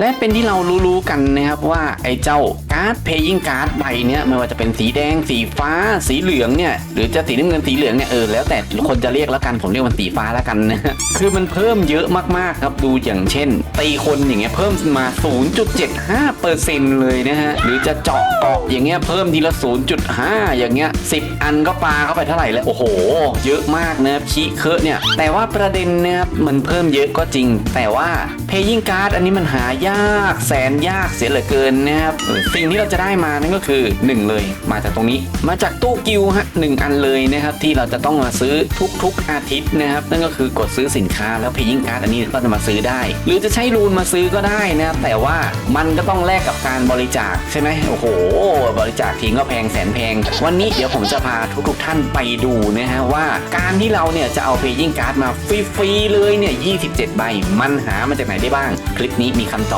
และเป็นที่เรารู้ๆกันนะครับว่าไอ้เจ้าการ์ดเพย์ยิงการ์ดใบเนี้ยไม่ว่าจะเป็นสีแดงสีฟ้าสีเหลืองเนี่ยหรือจะสีน้ำเงินสีเหลืองเนี่ยเออแล้วแต่คนจะเรียกแล้วกันผมเรียกมันสีฟ้าแล้วกันนะคือมันเพิ่มเยอะมากๆครับดูอย่างเช่น ตีคนอย่างเงี้ยเพิ่มมา 0.75เปอร์เซ็นต์เลยนะฮะหรือจะเจาะเกาะอย่างเงี้ยเพิ่มทีละ 0.5 อย่างเงี้ย 10 อันก็ปาเข้าไปเท่าไหร่แล้วโอ้โห เยอะมากนะครับคีเคอะเนี่ยแต่ว่าประเด็นนะครับมันเพิ่มเยอะก็จริง แต่ว่าเพย์ยิงการ์ดอันนี้มันหายากากแสนยากเสียเหลือเกินนะครับสิ่งที่เราจะได้มานั่นก็คือ 1 เลย มาจากตรงนี้ มาจากตู้กิวฮะหนึ่งอันเลยนะครับที่เราจะต้องมาซื้อทุกๆอาทิตย์นะครับนั่นก็คือกดซื้อสินค้าแล้วเพย์ยิงการ์ดอันนี้ก็จะมาซื้อได้ หรือจะใช้รูนมาซื้อก็ได้นะครับแต่ว่ามันก็ต้องแลกกับการบริจาคใช่ไหมโอ้โห บริจาคทิ้งก็แพงแสนแพง วันนี้เดี๋ยวผมจะพาทุกๆท่านไปดูนะฮะว่าการที่เราเนี่ยจะเอาเพย์ยิงการ์ดมาฟรีๆเลยเนี่ย27 ใบ มันหามาจากไหนได้บ้าง คลิปนี้มีคำต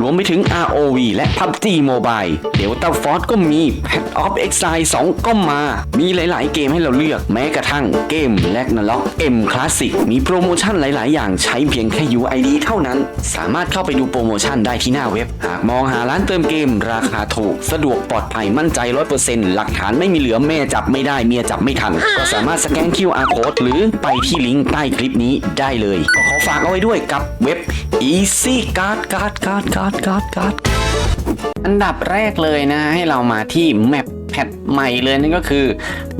รวมไปถึง ROV และ PUBG Mobile Delta Force ก็มี Path of Exile 2 ก็มา มีหลาย ๆ เกมให้เราเลือกแม้กระทั่งเกม l a g n a r o k M Classic มีโปรโมชั่นหลาย ๆ อย่างใช้เพียงแค่ UID เท่านั้น สามารถเข้าไปดูโปรโมชั่นได้ที่หน้าเว็บ หากมองหาร้านเติมเกม ราคาถูก สะดวกปลอดภัยมั่นใจ 100%หลักฐานไม่มีเหลือแม่จับไม่ได้เมียจับไม่ทัน ก็สามารถสแกน QR Code หรือไปที่ลิงก์ใต้คลิปนี้ได้เลยก็ขอฝากเอาไว้ด้วยกับเว็บ Easy Card Card Card Card Card Card อันดับแรกเลยนะ ให้เรามาที่แมปแพทใหม่เลยนั่นก็คือ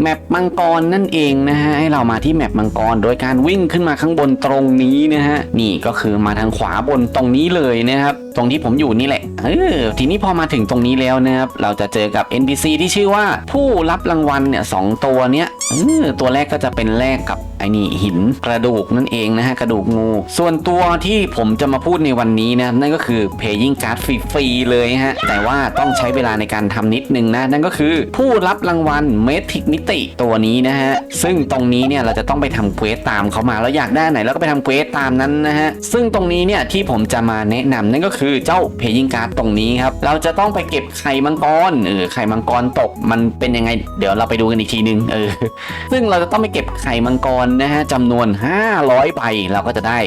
แมปมังกรนั่นเองนะฮะให้เรามาที่แมปมังกร โดยการวิ่งขึ้นมาข้างบนตรงนี้นะฮะนี่ก็คือมาทางขวาบนตรงนี้เลยนะครับตรงที่ผมอยู่นี่แหละเออทีนี้พอมาถึงตรงนี้แล้วนะครับเราจะเจอกับ NPC ที่ชื่อว่าผู้รับรางวัลเนี่ยสองตัวเนี้ยเออตัวแรกก็จะเป็นแลกกับ ไอ้นี่หินกระดูกนั่นเองนะฮะกระดูกงู ส่วนตัวที่ผมจะมาพูดในวันนี้นะนั่นก็คือ Paying Card ฟรีๆเลยฮะแต่ว่าต้องใช้เวลาในการทำนิดนึงนะ นั่นก็คือผู้รับรางวัลเมทิกมิติตัวนี้นะฮะซึ่งตรงนี้เนี่ยเราจะต้องไปทำเควสตามเขามาแล้วอยากได้ไหนเราก็ไปทำเควสตามนั้นนะฮะซึ่งตรงนี้เนี่ยที่ผมจะมาแนะนำนั่นก็คือเจ้า Paying Card ตรงนี้ครับเราจะต้องไปเก็บไข่มังกรเออไข่มังกรตกมันเป็นยังไง เดี๋ยวเราไปดูกันอีกทีนึงเออซึ่งเราจะต้องไปเก็บไข่มังกรนะฮะจำนวน 500ใบเราก็จะได้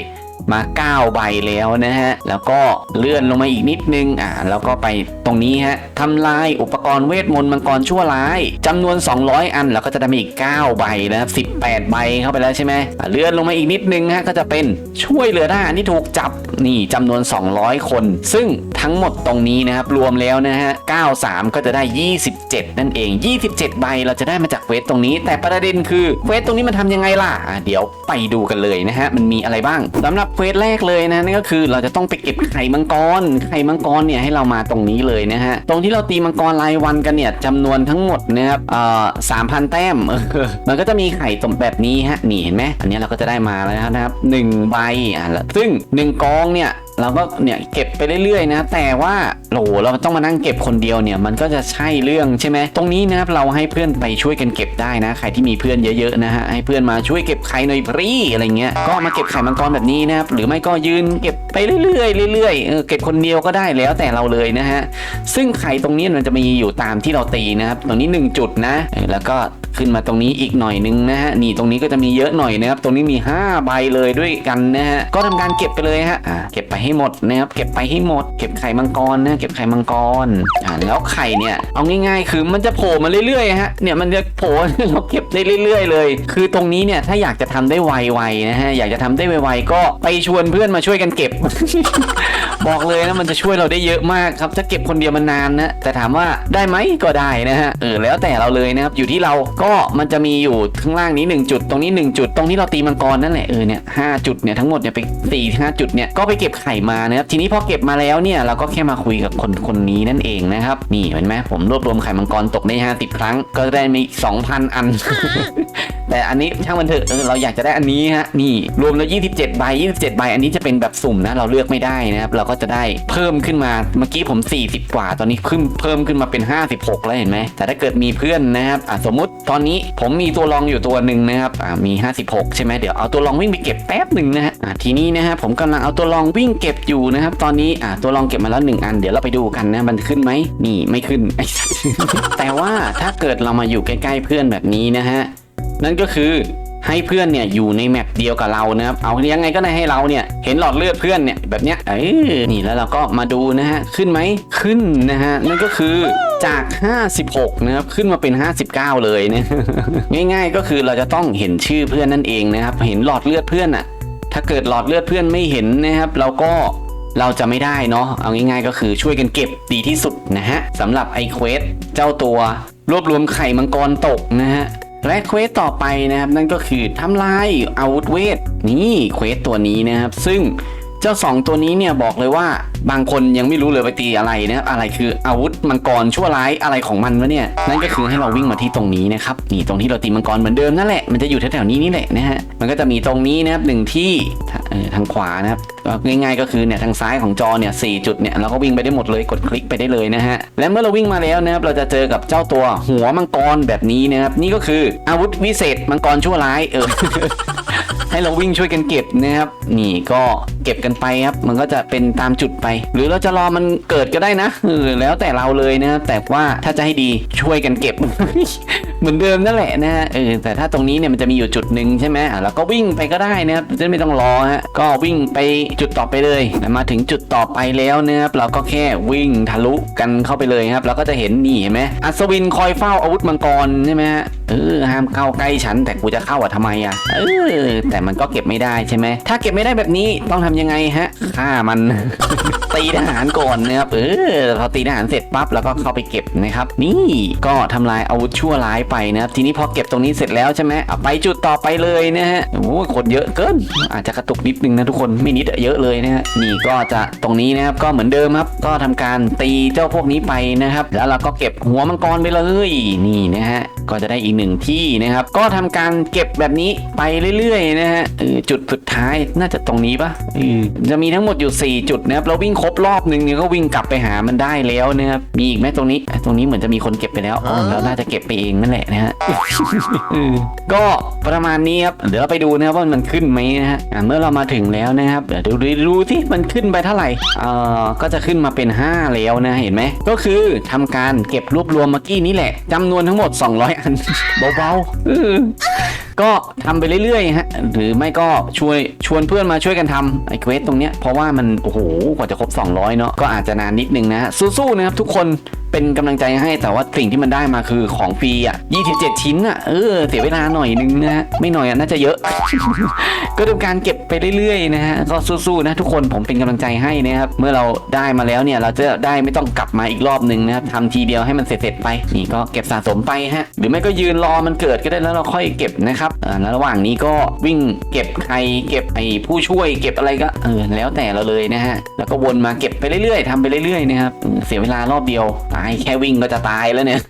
มา 9 ใบแล้วนะฮะ แล้วก็เลื่อนลงมาอีกนิดนึง อ่า แล้วก็ไปตรงนี้ฮะทำลายอุปกรณ์เวทมนต์มังกรชั่วร้ายจำนวน 200 อันเราก็จะได้มาอีก 9 ใบนะครับ18 ใบเข้าไปแล้วใช่ไหมอ่าเลื่อนลงมาอีกนิดนึงฮะ ก็จะเป็นช่วยเหลือทหารที่ถูกจับ นี่จำนวน 200 คน ซึ่งทั้งหมดตรงนี้นะครับ รวมแล้วนะฮะ 93 ก็จะได้ 27 นั่นเอง 27 ใบเราจะได้มาจากเวสตรงนี้ แต่ประเด็นคือเวสตรงนี้มันทำยังไงล่ะอะ เดี๋ยวไปดูกันเลยนะฮะ มันมีอะไรบ้างสำหรับเควสแรกเลยนะนั่นก็คือเราจะต้องไปเก็บไข่มังกร ไข่มังกรเนี่ยให้เรามาตรงนี้เลยนะฮะ ตรงที่เราตีมังกรรายวันกันเนี่ยจำนวนทั้งหมดนะครับเอ่อ3,000แต้มมันก็จะมีไข่ตมแบบนี้ฮะนี่เห็นไหมอันนี้เราก็จะได้มาแล้วนะครับหนึ่งใบอะซึ่งหนึ่งกองเนี่ย เราก็เนี่ยเก็บไปเรื่อยๆนะ แต่ว่าโหเราต้องมานั่งเก็บคนเดียวเนี่ยมันก็จะใช่เรื่องใช่ไหมตรงนี้นะครับเราให้เพื่อนไปช่วยกันเก็บได้นะ ใครที่มีเพื่อนเยอะๆนะฮะให้เพื่อนมาช่วยเก็บไข่หน่อยพรีอะไรเงี้ยก็มาเก็บไข่มังกรแบบนี้นะครับหรือไม่ก็ยืนเก็บไปเรื่อยๆเรื่อยๆเออเก็บคนเดียวก็ได้แล้วแต่เราเลยนะฮะซึ่งไข่ตรงนี้มันจะมีอยู่ตามที่เราตีนะครับตรงนี้ 1 จุดนะแล้วก็ ขึ้นมาตรงนี้อีกหน่อยนึงนะฮะนี่ตรงนี้ก็จะมีเยอะหน่อยนะครับตรงนี้มี 5 ใบเลยด้วยกันนะฮะก็ทำการเก็บไปเลยฮะอ่าเก็บไปให้หมดนะครับเก็บไปให้หมด เก็บไข่มังกรนะเก็บไข่มังกรอ่าแล้วไข่เนี่ยเอาง่าย ๆ คือมันจะโผล่มาเรื่อยๆฮะเนี่ยมันจะโผล่เราเก็บได้เรื่อย ๆ เลย คือตรงนี้เนี่ยถ้าอยากจะทำได้ไวๆนะฮะอยากจะทำได้ไวๆก็ไปชวนเพื่อนมาช่วยกันเก็บ บอกเลยนะมันจะช่วยเราได้เยอะมากครับถ้าเก็บคนเดียวมันนานนะแต่ถามว่าได้ไหมก็ได้นะฮะเออแล้วแต่เราเลยนะครับอยู่ที่เราก็มันจะมีอยู่ข้างล่างนี้ 1 จุด ตรงนี้ 1 จุด ตรงนี้เราตีมังกรนั่นแหละเออเนี่ยหจุดเนี่ยทั้งหมดเนี่ยไปสี่ห้าจุดเนี่ยก็ไปเก็บไข่มานะครับทีนี้พอเก็บมาแล้วเนี่ยเราก็แค่มาคุยกับคนคนนี้นั่นเองนะครับนี่เห็นไหมผมรวบรวมไข่มังกรตกได้50 ครั้ง ก็ได้มี2,000อัน แต่อันนี้ช่างมันเถอะเราอยากจะได้อันนี้ฮะนี่รวมแล้ว 27ใบ27ใบอันนี้จะเป็นแบบสุ่มนะเราเลือกไม่ได้นะครับเราก็จะได้เพิ่มขึ้นมาเมื่อกี้ผม 40 กว่า ตอนนี้ขึ้นเพิ่มขึ้นมาเป็น 56 แล้วเห็นไหมแต่ถ้าเกิดมีเพื่อนนะครับสมมติ ตอนนี้ผมมีตัวรองอยู่ตัวหนึ่งนะครับมี 56 ใช่ไหมเดี๋ยวเอาตัวรองวิ่งไปเก็บแป๊บหนึ่งนะฮะทีนี้นะฮะผมกำลังเอาตัวรองวิ่งเก็บอยู่นะครับ ตอนนี้ตัวรองเก็บมาแล้วหนึ่งอันเดี๋ยวเราไปดูกันนะมันขึ้นไหมนี่ไม่ขึ้นไอ้สัสแต่ว่าถ้าเกิดเรามาอยู่ใกล้ๆเพื่อนแบบนี้นะฮะนั่นก็คือให้เพื่อนเนี่ยอยู่ในแมปเดียวกับเรานะครับ เอายังไงก็ได้ให้เราเนี่ยเห็นหลอดเลือดเพื่อนเนี่ยแบบเนี้ยเออนี่แล้วเราก็มาดูนะฮะ ขึ้นไหมขึ้นนะฮะนั่นก็คือ จาก 56 นะครับ ขึ้นมาเป็น 59 เลยนะง่าย ๆ ก็คือเราจะต้องเห็นชื่อเพื่อนนั่นเองนะครับ เห็นหลอดเลือดเพื่อนอะถ้าเกิดหลอดเลือดเพื่อนไม่เห็นนะครับ เราก็เราจะไม่ได้เนาะ เอาง่ายๆ ก็คือช่วยกันเก็บดีที่สุดนะฮะสำหรับไอเควสเจ้าตัวรวบรวมไข่มังกรตกนะฮะและเควสต่อไปนะครับนั่นก็คือทำลายอาวุธเวทนี่เควสตัวนี้นะครับ ซึ่ง เจ้าสองตัวนี้เนี่ยบอกเลยว่าบางคนยังไม่รู้เลยไปตีอะไรนะครับอะไรคืออาวุธมังกรชั่วร้ายอะไรของมันวะเนี่ยนั่นก็คือให้เราวิ่งมาที่ตรงนี้นะครับนี่ตรงที่เราตีมังกรเหมือนเดิมนั่นแหละมันจะอยู่แถวๆนี้นี่แหละนะฮะมันก็จะมีตรงนี้นะครับหนึ่งที่เอ่อทางขวานะครับง่ายๆก็คือเนี่ยทางซ้ายของจอเนี่ยสจุดเนี่ยเราก็วิ่งไปได้หมดเลยกดคลิกไปได้เลยนะฮะและเมื่อเราวิ่งมาแล้วนะครับเราจะเจอกับเจ้าตัวหัวมังกรแบบนี้นะครับนี่ก็คืออาวุธวิเศษมังกรชั่วร้ายเออ ให้เราวิ่งช่วยกันเก็บนะครับนี่ก็เก็บกันไปครับ มันก็จะเป็นตามจุดไป หรือเราจะรอมันเกิดก็ได้นะเออแล้วแต่เราเลยนะครับแต่ว่าถ้าจะให้ดีช่วยกันเก็บ เหมือนเดิมนั่นแหละนะฮะเออแต่ถ้าตรงนี้เนี่ยมันจะมีอยู่จุดหนึ่งใช่ไหมเราก็วิ่งไปก็ได้นะครับจะไม่ต้องรอฮะก็วิ่งไปจุดต่อไปเลยมาถึงจุดต่อไปแล้วนะครับเราก็แค่วิ่งทะลุกันเข้าไปเลยครับเราก็จะเห็นนี่เห็นไหมอัศวินคอยเฝ้าอาวุธมังกรใช่ไหมฮะ เออห้ามเข้าใกล้ฉัน แต่กูจะเข้าอะทำไมอะเออแต่มันก็เก็บไม่ได้ใช่ไหมถ้าเก็บไม่ได้แบบนี้ต้องทำยังไงฮะฆ่ามัน ตีทหารก่อนนะครับเออพอตีทหารเสร็จปั๊บแล้วก็เข้าไปเก็บนะครับ นี่ก็ทำลายอาวุธชั่วร้ายไปนะครับทีนี้พอเก็บตรงนี้เสร็จแล้วใช่ไหมอะไปจุดต่อไปเลยนะฮะโอ้โหคนเยอะเกิน อาจจะกระตุกนิดนึงนะทุกคนไม่นิดอะเยอะเลยนะฮะนี่ก็จะตรงนี้นะครับก็เหมือนเดิมครับ ก็ทำการตีเจ้าพวกนี้ไปนะครับ แล้วเราก็เก็บหัวมังกรไปเลยนี่นะฮะก็จะได้อีกหนึ่งที่นะครับ ก็ทำการเก็บแบบนี้ไปเรื่อยๆนะฮะเออจุดสุดท้ายน่าจะตรงนี้ปะเออจะมีทั้งหมดอยู่ 4 จุดนะครับเราวิ่งครบรอบหนึ่งเนี่ยก็วิ่งกลับไปหามันได้แล้วนะครับมีอีกไหมตรงนี้อะตรงนี้เหมือนจะมีคนเก็บไปแล้วอ๋อแล้วน่าจะเก็บไปเองนั่นแหละนะฮะเออก็ประมาณนี้ครับเดี๋ยวเราไปดูนะครับว่ามันขึ้นไหมนะฮะอะเมื่อเรามาถึงแล้วนะครับเดี๋ยวดูดูดูที่มันขึ้นไปเท่าไหร่เอ่อก็จะขึ้นมาเป็น 5 แล้วนะเห็นไหมก็คือทำการเก็บรวบรวมเมื่อกี้นี้แหละจำนวนทั้งหมด 200 อันเบาๆเออ ก็ทำไปเรื่อยๆฮะหรือไม่ก็ช่วยชวนเพื่อนมาช่วยกันทำไอ้เควสตรงเนี้ยเพราะว่ามันโอ้โหกว่าจะครบ 200 เนาะก็อาจจะนานนิดนึงนะฮะสู้ๆนะครับทุกคนเป็นกำลังใจให้แต่ว่าสิ่งที่มันได้มาคือของฟรีอะ 27 ชิ้นอะ เออ เสียเวลาหน่อยนึงนะฮะ ไม่หน่อยอะ น่าจะเยอะ ก็ทำการเก็บไปเรื่อยๆนะฮะ ก็สู้ๆนะทุกคนผมเป็นกำลังใจให้นะครับ เมื่อเราได้มาแล้วเนี่ย เราจะได้ไม่ต้องกลับมาอีกรอบหนึ่งนะครับทำทีเดียวให้มันเสร็จๆไป นี่ก็เก็บสะสมไปฮะ หรือไม่ก็ยืนรอมันเกิดก็ได้แล้วเราค่อยเก็บนะครับอ่าแล้วระหว่างนี้ก็วิ่งเก็บใครเก็บไอ้ผู้ช่วยเก็บอะไรก็เออแล้วแต่เราเลยนะฮะแล้วก็วนมาเก็บไปเรื่อยๆทำไปเรื่อยๆนะครับเออเสียเวลารอบเดียวตายแค่วิ่งก็จะตายแล้วเนี่ย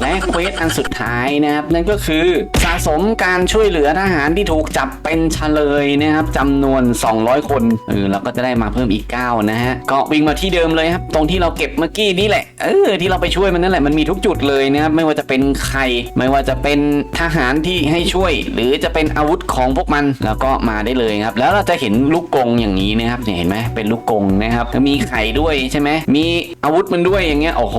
และเควสอันสุดท้ายนะครับนั่นก็คือสะสมการช่วยเหลือทหารที่ถูกจับเป็นเฉลยนะครับจำนวน 200 คนเออเราก็จะได้มาเพิ่มอีก 9 นะฮะก็วิ่งมาที่เดิมเลยครับ ตรงที่เราเก็บเมื่อกี้นี่แหละเออที่เราไปช่วยมันนั่นแหละมันมีทุกจุดเลยนะครับไม่ว่าจะเป็นใคร ไม่ว่าจะเป็นทหารที่ให้ช่วย หรือจะเป็นอาวุธของพวกมันแล้วก็มาได้เลยครับ แล้วเราจะเห็นลูกกงอย่างนี้นะครับเนี่ยเห็นไหมเป็นลูกกงนะครับมีไข่ด้วยใช่ไหมมีอาวุธมันด้วยอย่างเงี้ยโอ้โห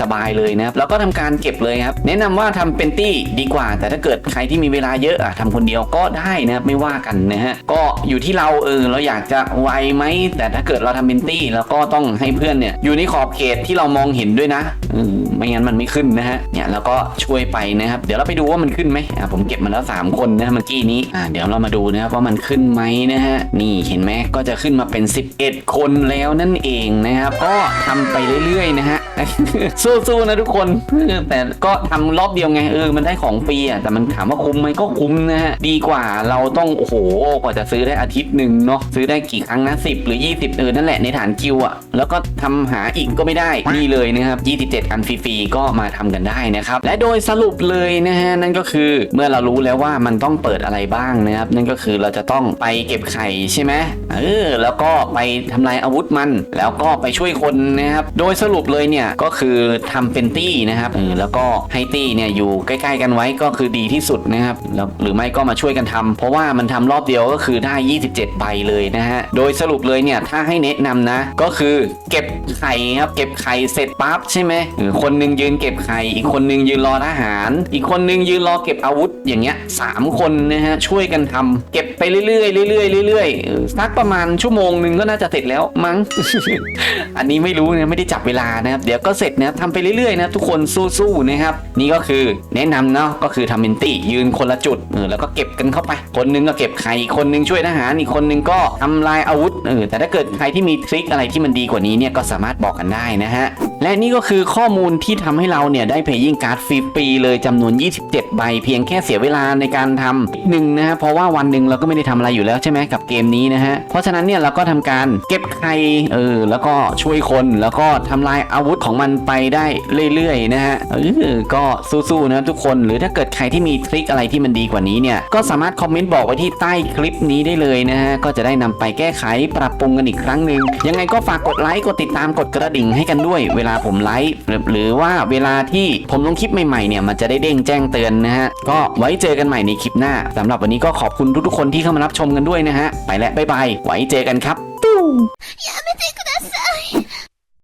สบายเลยนะครับแล้วก็ทำการเก็บเลยครับแนะนำว่าทำเป็นตี้ดีกว่า แต่ถ้าเกิดใครที่มีเวลาเยอะอะทำคนเดียวก็ได้นะครับไม่ว่ากันนะฮะก็อยู่ที่เราเออเราอยากจะไวไหมแต่ถ้าเกิดเราทำเป็นตี้แล้วก็ต้องให้เพื่อนเนี่ยอยู่ในขอบเขตที่เรามองเห็นด้วยนะไม่งั้นมันไม่ขึ้นนะฮะเนี่ยแล้วก็ช่วยไปนะครับ เดี๋ยวเราไปดูว่ามันขึ้นไหมอะผมเก็บมาแล้ว 3 คนนะเมื่อกี้นี้อ่าเดี๋ยวเรามาดูนะครับว่ามันขึ้นไหมนะฮะนี่เห็นไหมก็จะขึ้นมาเป็น 11 คนแล้วนั่นเองนะครับก็ทำไปเรื่อยๆนะฮะสู้ๆนะทุกคนแต่ก็ทำรอบเดียวไงเออมันได้ของฟรีอะแต่มันถามว่าคุ้มไหมก็คุ้มนะฮะดีกว่าเราต้องโอ้โหกว่าจะซื้อได้อาทิตย์หนึ่งเนาะซื้อได้กี่ครั้งนะ10 หรือ 20 เออนั่นแหละในฐานคิวอะแล้วก็ทำหาอีกก็ไม่ได้นี่เลยนะครับ 27 อันฟรีๆก็มาทำกันได้นะครับและโดยสรุปเลยนะฮะนั่นก็คือเมื่อเรารู้แล้วว่ามันต้องเปิดอะไรบ้างนะครับ นั่นก็คือเราจะต้องไปเก็บไข่ใช่ไหมเออแล้วก็ไปทำลายอาวุธมัน แล้วก็ไปช่วยคนนะครับ โดยสรุปเลยเนี่ยก็คือทำเป็นตี้นะครับเออแล้วก็ให้ตี้เนี่ยอยู่ใกล้ๆกันไว้ก็คือดีที่สุดนะครับแล้วหรือไม่ก็มาช่วยกันทำเพราะว่ามันทำรอบเดียวก็คือได้ 27 ใบเลยนะฮะโดยสรุปเลยเนี่ยถ้าให้แนะนำนะ ก็คือเก็บไข่ครับเก็บไข่เสร็จปั๊บใช่ไหมคนหนึงยืนเก็บไข่อีกคนหนึงยืนรอทหาร อีกคนหนึงยืนรอเก็บอาวุธอย่างเงี้ยสามคนนะฮะช่วยกันทำเก็บไปเรื่อยๆเรื่อยๆเรื่อยๆเออสักประมาณชั่วโมงหนึ่งก็น่าจะเสร็จแล้วมั้ง อันนี้ไม่รู้นะไม่ได้จับเวลานะครับเดี๋ยวก็เสร็จนะครับทำไปเรื่อยๆนะทุกคนสู้ๆนะครับนี่ก็คือแนะนำเนาะก็คือทำเป็นตียืนคนละจุดเออแล้วก็เก็บกันเข้าไป คนนึงก็เก็บไข่อีคนนึงช่วยทหารอีกคนนึงก็ทำลายอาวุธเออแต่ถ้าเกิดใครที่มีทริคอะไรที่มันดีกว่านี้เนี่ยก็สามารถบอกกันได้นะฮะและนี่ก็คือข้อมูลที่ทำให้เราเนี่ยได้เพย์ยิงการ์ดฟรีๆเลยจำนวน 27 ใบเพียงแค่สียเวลาในการทำหนึ่งนะฮะเพราะว่าวันหนึ่งเราก็ไม่ได้ทำอะไรอยู่แล้วใช่ไหมกับเกมนี้นะฮะเพราะฉะนั้นเนี่ยเราก็ทำการเก็บไข่เออแล้วก็ช่วยคนแล้วก็ทำลายอาวุธของมันไปได้เรื่อยๆนะฮะเออก็สู้ๆนะทุกคนหรือถ้าเกิดใครที่มีทริคอะไรที่มันดีกว่านี้เนี่ยก็สามารถคอมเมนต์บอกไว้ที่ใต้คลิปนี้ได้เลยนะฮะก็จะได้นำไปแก้ไขปรับปรุงกันอีกครั้งหนึ่งยังไงก็ฝากกดไลค์กดติดตามกดกระดิ่งให้กันด้วย เวลาผมไลฟ์หรือว่าเวลาที่ผมลงคลิปใหม่ๆเนี่ยมันจะได้เด้งแจ้งเตือนนะฮะก็ไว้เจอกันใหม่ในคลิปหน้าสำหรับวันนี้ก็ขอบคุณทุกๆคนที่เข้ามารับชมกันด้วยนะฮะไปแล้วบ๊ายบายไว้เจอกันครับ やめてください